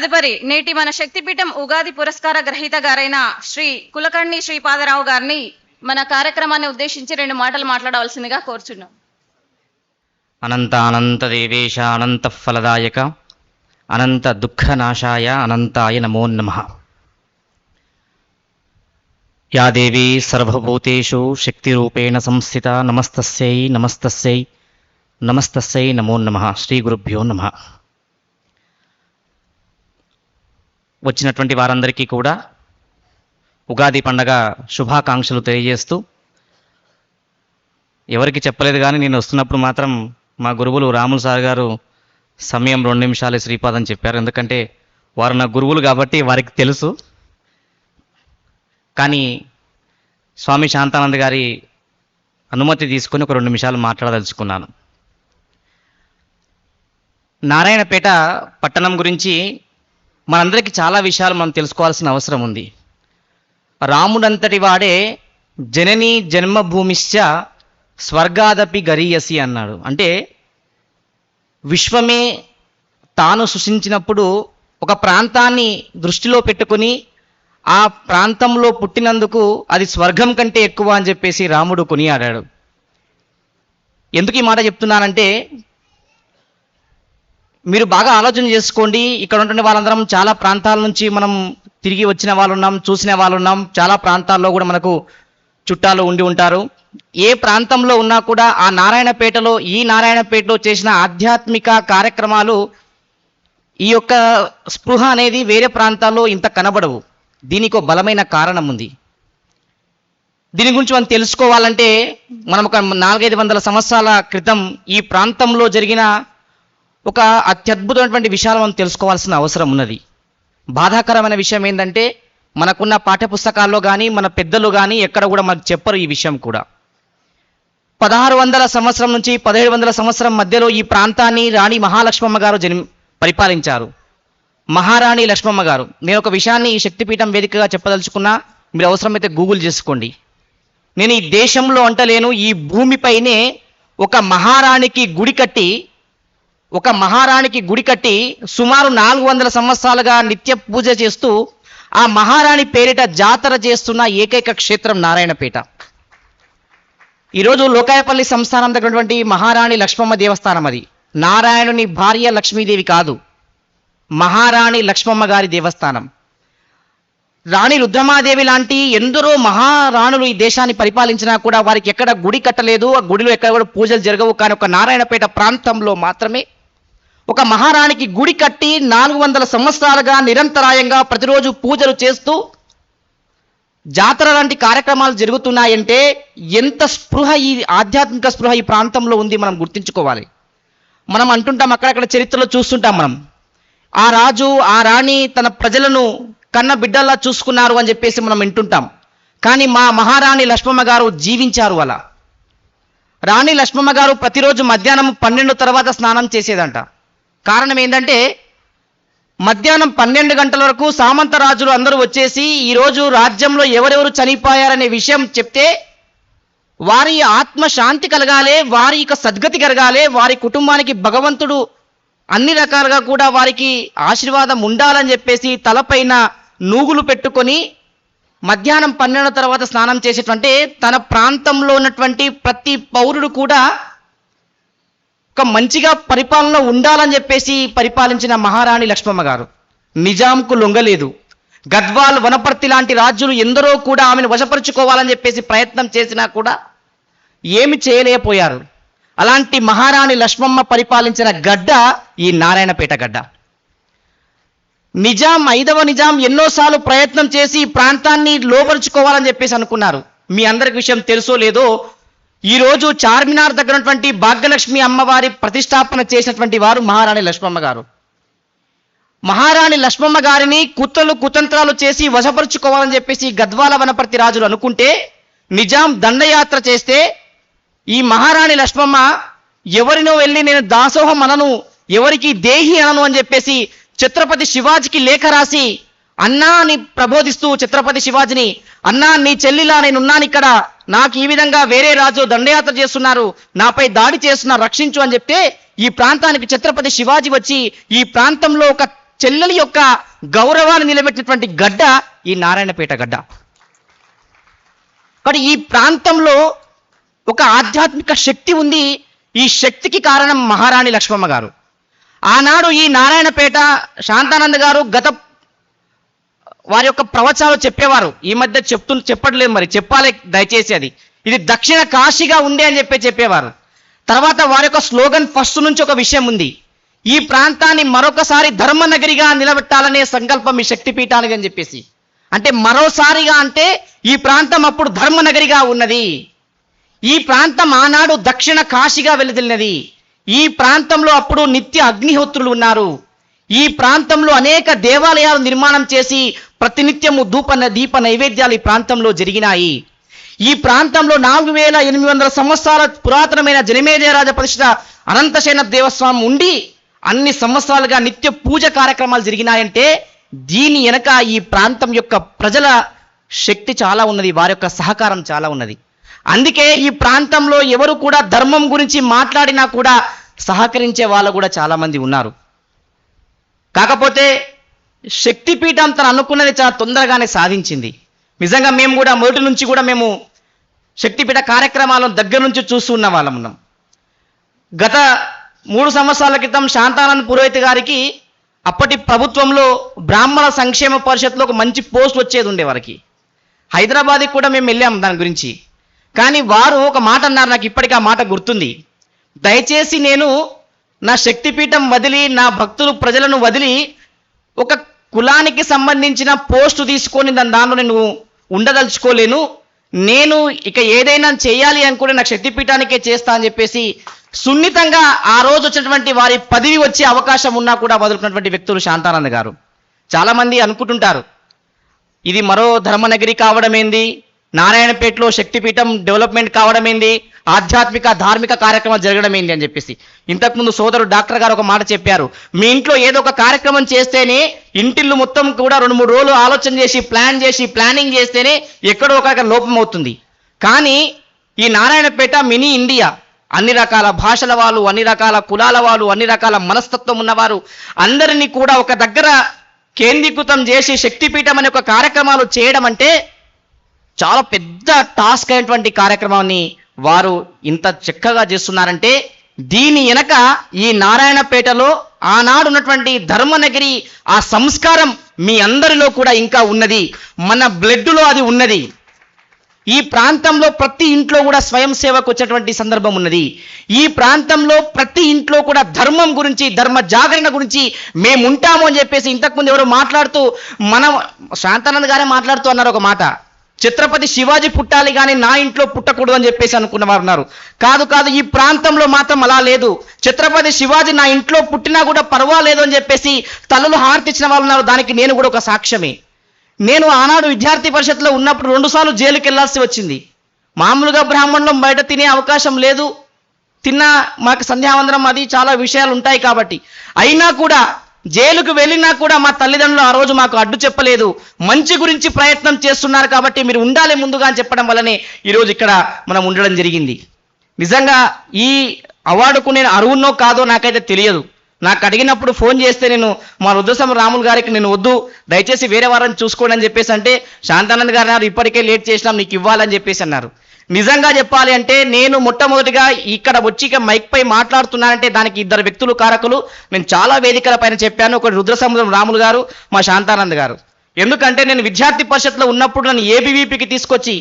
తదుపరి నేటి మన శక్తిపీఠం ఉగాది పురస్కార గ్రహీత గారైన శ్రీ కులకర్ణి శ్రీపాదరావు గారిని మన కార్యక్రమాన్ని ఉద్దేశించి రెండు మాటలు మాట్లాడవలసిందిగా కోరుచున్నాం. అనంత అనంత దేవేశ అనంత ఫలదాయక అనంత దుఃఖనాశాయ అనంతాయ నమో నమ. యా దేవీ సర్వభూతేషు శక్తిరూపేణ సంస్థిత నమస్తస్యై నమస్తస్యై నమస్తస్యై నమో నమ. శ్రీ గురుభ్యో నమ. వచ్చినటువంటి వారందరికీ కూడా ఉగాది పండగ శుభాకాంక్షలు తెలియజేస్తూ ఎవరికి చెప్పలేదు కానీ నేను వస్తున్నప్పుడు మాత్రం మా గురువులు రాములు సార్ గారు సమయం రెండు నిమిషాలే శ్రీపాదని చెప్పారు. ఎందుకంటే వారు నా గురువులు కాబట్టి వారికి తెలుసు. కానీ స్వామి శాంతానంద్ గారి అనుమతి తీసుకొని ఒక రెండు నిమిషాలు మాట్లాడదలుచుకున్నాను. నారాయణపేట పట్టణం గురించి మనందరికీ చాలా విషయాలు మనం తెలుసుకోవాల్సిన అవసరం ఉంది. రాముడంతటి వాడే జనని జన్మభూమిశ్చ స్వర్గాదపి గరీయసి అన్నాడు. అంటే విశ్వమే తాను సృష్టించినప్పుడు ఒక ప్రాంతాన్ని దృష్టిలో పెట్టుకుని ఆ ప్రాంతంలో పుట్టినందుకు అది స్వర్గం కంటే ఎక్కువ అని చెప్పేసి రాముడు కొనియాడాడు. ఎందుకు ఈ మాట చెప్తున్నానంటే మీరు బాగా ఆలోచన చేసుకోండి. ఇక్కడ ఉంటున్న వాళ్ళందరం చాలా ప్రాంతాల నుంచి మనం తిరిగి వచ్చిన వాళ్ళు ఉన్నాం చూసిన వాళ్ళు ఉన్నాం చాలా ప్రాంతాల్లో కూడా మనకు చుట్టాలు ఉండి ఉంటారు. ఏ ప్రాంతంలో ఉన్నా కూడా ఆ నారాయణపేటలో ఈ నారాయణపేటలో చేసిన ఆధ్యాత్మిక కార్యక్రమాలు ఈ యొక్క స్పృహ అనేది వేరే ప్రాంతాల్లో ఇంత కనబడవు. దీనికి ఒక బలమైన కారణం ఉంది. దీని గురించి మనం తెలుసుకోవాలంటే మనం ఒక నాలుగైదు వందల సంవత్సరాల క్రితం ఈ ప్రాంతంలో జరిగిన ఒక అత్యద్భుతమైనటువంటి విషయాలు మనం తెలుసుకోవాల్సిన అవసరం ఉన్నది. బాధాకరమైన విషయం ఏంటంటే మనకున్న పాఠ్యపుస్తకాల్లో కానీ మన పెద్దలు కానీ ఎక్కడ కూడా మనకు చెప్పరు ఈ విషయం కూడా. పదహారు వందల సంవత్సరం నుంచి పదిహేడు వందల సంవత్సరం మధ్యలో ఈ ప్రాంతాన్ని రాణి మహాలక్ష్మమ్మ గారు జన్మ పరిపాలించారు. మహారాణి లక్ష్మమ్మ గారు. నేను ఒక విషయాన్ని ఈ శక్తిపీఠం వేదికగా చెప్పదలుచుకున్నా మీరు అవసరమైతే గూగుల్ చేసుకోండి. నేను ఈ దేశంలో అంటలేను ఈ భూమిపైనే ఒక మహారాణికి గుడి కట్టి ఒక మహారాణికి గుడి కట్టి సుమారు నాలుగు వందల సంవత్సరాలుగా నిత్య పూజ చేస్తూ ఆ మహారాణి పేరిట జాతర చేస్తున్న ఏకైక క్షేత్రం నారాయణపేట. ఈరోజు లోకాయపల్లి సంస్థానం దగ్గరటువంటి మహారాణి లక్ష్మమ్మ దేవస్థానం అది. నారాయణుని భార్య లక్ష్మీదేవి కాదు మహారాణి లక్ష్మమ్మ గారి దేవస్థానం. రాణి రుద్రమాదేవి లాంటి ఎందరో మహారాణులు ఈ దేశాన్ని పరిపాలించినా కూడా వారికి ఎక్కడ గుడి కట్టలేదు ఆ గుడిలో ఎక్కడ కూడా పూజలు జరగవు కానీ ఒక నారాయణపేట ప్రాంతంలో మాత్రమే ఒక మహారాణికి గుడి కట్టి నాలుగు వందల సంవత్సరాలుగా నిరంతరాయంగా ప్రతిరోజు పూజలు చేస్తూ జాతర లాంటి కార్యక్రమాలు జరుగుతున్నాయంటే ఎంత స్పృహ ఈ ఆధ్యాత్మిక స్పృహ ఈ ప్రాంతంలో ఉంది మనం గుర్తించుకోవాలి. మనం అంటుంటాం అక్కడక్కడ చరిత్రలో చూస్తుంటాం మనం. ఆ రాజు ఆ రాణి తన ప్రజలను కన్న బిడ్డల్లా చూసుకున్నారు అని చెప్పేసి మనం వింటుంటాం. కానీ మా మహారాణి లక్ష్మమ్మ గారు జీవించారు అలా. రాణి లక్ష్మమ్మ గారు ప్రతిరోజు మధ్యాహ్నం పన్నెండు తర్వాత స్నానం చేసేదంట. కారణం ఏంటంటే మధ్యాహ్నం పన్నెండు గంటల వరకు సామంత రాజులు అందరూ వచ్చేసి ఈరోజు రాజ్యంలో ఎవరెవరు చనిపోయారనే విషయం చెప్తే వారి ఆత్మ శాంతి కలగాలి వారి యొక్క సద్గతి కలగాలి వారి కుటుంబానికి భగవంతుడు అన్ని రకాలుగా కూడా వారికి ఆశీర్వాదం ఉండాలని చెప్పేసి తలపైన నూగులు పెట్టుకొని మధ్యాహ్నం పన్నెండు తర్వాత స్నానం చేసేటువంటి తన ప్రాంతంలో ఉన్నటువంటి ప్రతి పౌరుడు కూడా ఒక మంచిగా పరిపాలన ఉండాలని చెప్పేసి పరిపాలించిన మహారాణి లక్ష్మమ్మ గారు. నిజాంకు లొంగలేదు. గద్వాల్ వనపర్తి లాంటి రాజులు ఎందరో కూడా ఆమెను వశపరుచుకోవాలని చెప్పేసి ప్రయత్నం చేసినా కూడా ఏమి చేయలేకపోయారు. అలాంటి మహారాణి లక్ష్మమ్మ పరిపాలించిన గడ్డ ఈ నారాయణపేట గడ్డ. నిజాం ఐదవ నిజాం ఎన్నోసార్లు ప్రయత్నం చేసి ఈ ప్రాంతాన్ని లోపరుచుకోవాలని చెప్పేసి అనుకున్నారు. మీ అందరికి విషయం తెలుసో లేదో ఈ రోజు చార్మినార్ దగ్గర ఉన్నటువంటి భాగ్యలక్ష్మి అమ్మవారి ప్రతిష్టాపన చేసినటువంటి వారు మహారాణి లక్ష్మమ్మ గారు. మహారాణి లక్ష్మమ్మ గారిని కుత్తలు కుతంత్రాలు చేసి వశపరుచుకోవాలని చెప్పేసి గద్వాల వనపర్తి రాజులు అనుకుంటే నిజాం దండయాత్ర చేస్తే ఈ మహారాణి లక్ష్మమ్మ ఎవరినో వెళ్ళి నేను దాసోహం అనను ఎవరికి దేహి అనను అని చెప్పేసి ఛత్రపతి శివాజీకి లేఖ రాసి అన్నా అని ప్రబోధిస్తూ ఛత్రపతి శివాజీని అన్నా నీ చెల్లిలా నేనున్నాను ఇక్కడ. నాకు ఈ విధంగా వేరే రాజు దండయాత్ర చేస్తున్నారు. నాపై దాడి చేస్తున్నారు రక్షించు అని చెప్తే ఈ ప్రాంతానికి ఛత్రపతి శివాజీ వచ్చి ఈ ప్రాంతంలో ఒక చెల్లెలి యొక్క గౌరవాన్ని నిలబెట్టినటువంటి గడ్డ ఈ నారాయణపేట గడ్డ. కాబట్టి ఈ ప్రాంతంలో ఒక ఆధ్యాత్మిక శక్తి ఉంది. ఈ శక్తికి కారణం మహారాణి లక్ష్మమ్మ గారు. ఆనాడు ఈ నారాయణపేట శాంతానంద గారు గత వారి యొక్క ప్రవచనాలు చెప్పేవారు. ఈ మధ్య చెప్తు చెప్పట్లేదు మరి. చెప్పాలి దయచేసి అది. ఇది దక్షిణ కాశీగా ఉండే అని చెప్పి చెప్పేవారు. తర్వాత వారి యొక్క స్లోగన్ ఫస్ట్ నుంచి ఒక విషయం ఉంది. ఈ ప్రాంతాన్ని మరొకసారి ధర్మనగరిగా నిలబెట్టాలనే సంకల్పం ఈ శక్తిపీఠానికి అని చెప్పేసి. అంటే మరోసారిగా అంటే ఈ ప్రాంతం అప్పుడు ధర్మనగరిగా ఉన్నది. ఈ ప్రాంతం ఆనాడు దక్షిణ కాశీగా వెలుదిల్లినది. ఈ ప్రాంతంలో అప్పుడు నిత్య అగ్నిహోత్రులు ఉన్నారు. ఈ ప్రాంతంలో అనేక దేవాలయాలు నిర్మాణం చేసి ప్రతినిత్యము ధూప దీప నైవేద్యాలు ఈ ప్రాంతంలో జరిగినాయి. ఈ ప్రాంతంలో నాలుగు వేల ఎనిమిది వందల సంవత్సరాల పురాతనమైన జనమేజయ రాజ ప్రతిష్ఠ అనంతశయన దేవస్వామి ఉండి అన్ని సంవత్సరాలుగా నిత్య పూజ కార్యక్రమాలు జరిగినాయంటే దీని వెనక ఈ ప్రాంతం యొక్క ప్రజల శక్తి చాలా ఉన్నది వారి యొక్క సహకారం చాలా ఉన్నది. అందుకే ఈ ప్రాంతంలో ఎవరు కూడా ధర్మం గురించి మాట్లాడినా కూడా సహకరించే వాళ్ళు కూడా చాలామంది ఉన్నారు. కాకపోతే శక్తిపీఠం తను అనుకున్నది చాలా తొందరగానే సాధించింది. నిజంగా మేము కూడా మొదటి నుంచి కూడా మేము శక్తిపీఠ కార్యక్రమాలను దగ్గర నుంచి చూస్తూ ఉన్న వాళ్ళం ఉన్నాం. గత మూడు సంవత్సరాల క్రితం శాంతానంద్ పురోహిత్ గారికి అప్పటి ప్రభుత్వంలో బ్రాహ్మణ సంక్షేమ పరిషత్లో ఒక మంచి పోస్ట్ వచ్చేది ఉండే వారికి. హైదరాబాద్కి కూడా మేము వెళ్ళాం దాని గురించి. కానీ వారు ఒక మాట అన్నారు నాకు ఇప్పటికీ ఆ మాట గుర్తుంది. దయచేసి నేను నా శక్తిపీఠం వదిలి నా భక్తులు ప్రజలను వదిలి ఒక కులానికి సంబంధించిన పోస్టు తీసుకొని దాని దానిలో నేను ఉండదలుచుకోలేను. నేను ఇక ఏదైనా చేయాలి అనుకుంటే నాకు శక్తిపీఠానికే చేస్తా అని చెప్పేసి సున్నితంగా ఆ రోజు వచ్చినటువంటి వారి పదవి వచ్చే అవకాశం ఉన్నా కూడా వదులుకున్నటువంటి వ్యక్తులు శాంతానంద్ గారు. చాలామంది అనుకుంటుంటారు ఇది మరో ధర్మనగరి కావడమేంది? నారాయణపేటలో శక్తిపీఠం డెవలప్మెంట్ కావడమేంది? ఆధ్యాత్మిక ధార్మిక కార్యక్రమాలు జరగడమేంది అని చెప్పేసి. ఇంతకుముందు సోదరుడు డాక్టర్ గారు ఒక మాట చెప్పారు. మీ ఇంట్లో ఏదో ఒక కార్యక్రమం చేస్తేనే ఇంటిల్లు మొత్తం కూడా రెండు మూడు రోజులు ఆలోచన చేసి ప్లాన్ చేసి ప్లానింగ్ చేస్తేనే ఎక్కడో ఒక లోపం అవుతుంది. కానీ ఈ నారాయణపేట మినీ ఇండియా అన్ని రకాల భాషల వాళ్ళు అన్ని రకాల కులాల వాళ్ళు అన్ని రకాల మనస్తత్వం ఉన్నవారు అందరినీ కూడా ఒక దగ్గర కేంద్రీకృతం చేసి శక్తిపీఠం అనే ఒక కార్యక్రమాలు చేయడం అంటే చాలా పెద్ద టాస్క్ అయినటువంటి కార్యక్రమాన్ని వారు ఇంత చక్కగా చేస్తున్నారంటే దీని వెనక ఈ నారాయణపేటలో ఆనాడు ఉన్నటువంటి ధర్మనగిరి ఆ సంస్కారం మీ అందరిలో కూడా ఇంకా ఉన్నది. మన బ్లడ్లో అది ఉన్నది. ఈ ప్రాంతంలో ప్రతి ఇంట్లో కూడా స్వయం సేవకు వచ్చేటువంటి సందర్భం ఉన్నది. ఈ ప్రాంతంలో ప్రతి ఇంట్లో కూడా ధర్మం గురించి ధర్మ జాగరణ గురించి మేము ఉంటాము అని చెప్పేసి ఇంతకుముందు ఎవరు మాట్లాడుతూ మన శాంతానంద్ గారే మాట్లాడుతూ అన్నారు ఒక మాట. ఛత్రపతి శివాజీ పుట్టాలి కానీ నా ఇంట్లో పుట్టకూడదు అని చెప్పేసి అనుకున్న వారు ఉన్నారు. కాదు కాదు ఈ ప్రాంతంలో మాత్రం అలా లేదు. ఛత్రపతి శివాజీ నా ఇంట్లో పుట్టినా కూడా పర్వాలేదు అని చెప్పేసి తలలు హార్తిచ్చిన వాళ్ళు ఉన్నారు. దానికి నేను కూడా ఒక సాక్ష్యమే. నేను ఆనాడు విద్యార్థి పరిషత్లో ఉన్నప్పుడు రెండుసార్లు జైలుకి వెళ్ళాల్సి వచ్చింది. మామూలుగా బ్రాహ్మణులం బయట తినే అవకాశం లేదు. తిన్నా మాకు సంధ్యావందనం అది చాలా విషయాలు ఉంటాయి కాబట్టి. అయినా కూడా జైలుకు వెళ్ళినా కూడా మా తల్లిదండ్రులు ఆ రోజు మాకు అడ్డు చెప్పలేదు. మంచి గురించి ప్రయత్నం చేస్తున్నారు కాబట్టి మీరు ఉండాలి ముందుగా అని చెప్పడం వల్లనే ఈరోజు ఇక్కడ మనం ఉండడం జరిగింది. నిజంగా ఈ అవార్డుకు నేను అరువునో కాదో నాకైతే తెలియదు. నాకు అడిగినప్పుడు ఫోన్ చేస్తే నేను మా రుద్రసమ రాములు గారికి నేను వద్దు దయచేసి వేరే వారిని చూసుకోండి అని చెప్పేసి అంటే శాంతానంద్ గారు ఇప్పటికే లేట్ చేసినాం నీకు ఇవ్వాలని చెప్పేసి అన్నారు. నిజంగా చెప్పాలి అంటే నేను మొట్టమొదటిగా ఇక్కడ వచ్చి ఇక మైక్ పై మాట్లాడుతున్నానంటే దానికి ఇద్దరు వ్యక్తులు కారకులు. నేను చాలా వేదికల పైన చెప్పాను. ఒకటి రుద్రసముద్రం రాములు గారు మా శాంతానంద్ గారు. ఎందుకంటే నేను విద్యార్థి పరిషత్లో ఉన్నప్పుడు నన్ను ఏబీవీపీకి తీసుకొచ్చి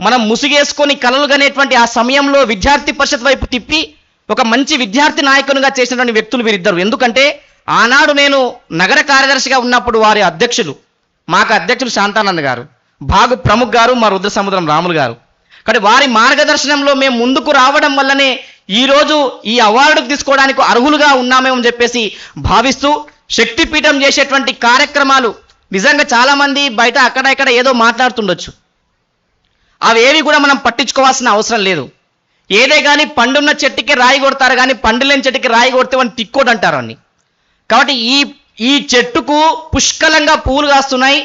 మనం ముసుగేసుకొని కలలు కనేటువంటి ఆ సమయంలో విద్యార్థి పరిషత్ వైపు తిప్పి ఒక మంచి విద్యార్థి నాయకునిగా చేసినటువంటి వ్యక్తులు వీరిద్దరు. ఎందుకంటే ఆనాడు నేను నగర కార్యదర్శిగా ఉన్నప్పుడు వారి అధ్యక్షులు మాకు అధ్యక్షులు శాంతానంద్ గారు భాగు ప్రముఖ్ గారు మా రుద్ర సముద్రం రాములు గారు. కానీ వారి మార్గదర్శనంలో మేము ముందుకు రావడం వల్లనే ఈరోజు ఈ అవార్డు తీసుకోవడానికి అర్హులుగా ఉన్నామేమని చెప్పేసి భావిస్తూ శక్తిపీఠం చేసేటువంటి కార్యక్రమాలు నిజంగా చాలామంది బయట అక్కడ ఇక్కడ ఏదో మాట్లాడుతుండొచ్చు. అవేవి కూడా మనం పట్టించుకోవాల్సిన అవసరం లేదు. ఏదే కానీ పండున్న చెట్టుకి రాయి కొడతారు కానీ పండు లేని చెట్టుకి రాయి కొడితే వాడిని తిక్కోడు అంటారు అని కాబట్టి ఈ ఈ చెట్టుకు పుష్కలంగా పువ్వులు కాస్తున్నాయి.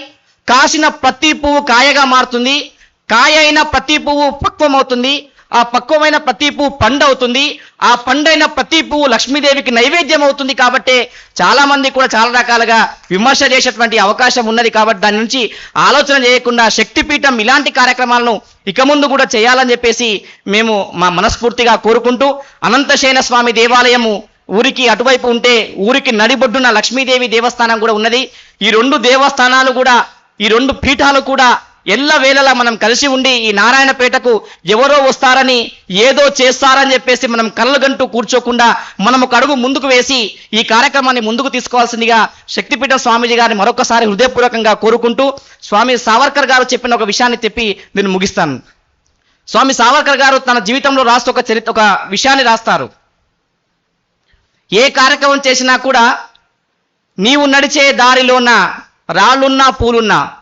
కాసిన ప్రతి పువ్వు కాయగా మారుతుంది. కాయ అయిన ప్రతి పువ్వు పక్వం అవుతుంది ఆ పక్వమైన ప్రతి పువ్వు పండు అవుతుంది ఆ పండైన ప్రతి పువ్వు లక్ష్మీదేవికి నైవేద్యం అవుతుంది కాబట్టి చాలా మంది కూడా చాలా రకాలుగా విమర్శ చేసేటువంటి అవకాశం ఉన్నది కాబట్టి దాని నుంచి ఆలోచన చేయకుండా శక్తిపీఠం ఇలాంటి కార్యక్రమాలను ఇక ముందు కూడా చేయాలని చెప్పేసి మేము మా మనస్ఫూర్తిగా కోరుకుంటూ అనంతశయన స్వామి దేవాలయము ఊరికి అటువైపు ఉంటే ఊరికి నడిబొడ్డున లక్ష్మీదేవి దేవస్థానం కూడా ఉన్నది. ఈ రెండు దేవస్థానాలు కూడా ఈ రెండు పీఠాలు కూడా ఎల్ల వేళలా మనం కలిసి ఉండి ఈ నారాయణపేటకు ఎవరో వస్తారని ఏదో చేస్తారని చెప్పేసి మనం కళ్ళగంటూ కూర్చోకుండా మనం ఒక అడుగు ముందుకు వేసి ఈ కార్యక్రమాన్ని ముందుకు తీసుకోవాల్సిందిగా శక్తిపీఠ స్వామీజీ గారిని మరొకసారి హృదయపూర్వకంగా కోరుకుంటూ స్వామి సావర్కర్ గారు చెప్పిన ఒక విషయాన్ని చెప్పి నేను ముగిస్తాను. స్వామి సావర్కర్ గారు తన జీవితంలో రాస్తూ ఒక చరిత్ర ఒక విషయాన్ని రాస్తారు. ఏ కార్యక్రమం చేసినా కూడా నీవు నడిచే దారిలోన రాళ్ళున్నా పూలున్నా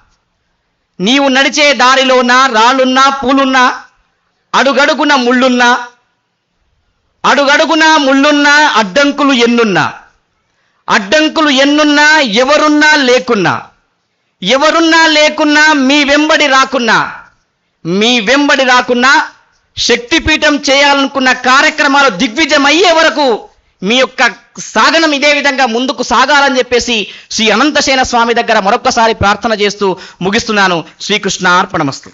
నీవు నడిచే దారిలోన రాళ్ళున్నా పూలున్నా అడుగడుగున ముళ్ళున్నా అడుగడుగున ముళ్ళున్నా అడ్డంకులు ఎన్నున్నా అడ్డంకులు ఎన్నున్నా ఎవరున్నా లేకున్నా ఎవరున్నా లేకున్నా మీ వెంబడి రాకున్నా మీ వెంబడి రాకున్నా శక్తిపీఠం చేయాలనుకున్న కార్యక్రమాలు దిగ్విజమయ్యే వరకు మీ యొక్క సాగనం ఇదే విధంగా ముందుకు సాగాలని చెప్పేసి శ్రీ అనంతసేన స్వామి దగ్గర మరొక్కసారి ప్రార్థన చేస్తూ ముగిస్తున్నాను. శ్రీకృష్ణ అర్పణమస్తు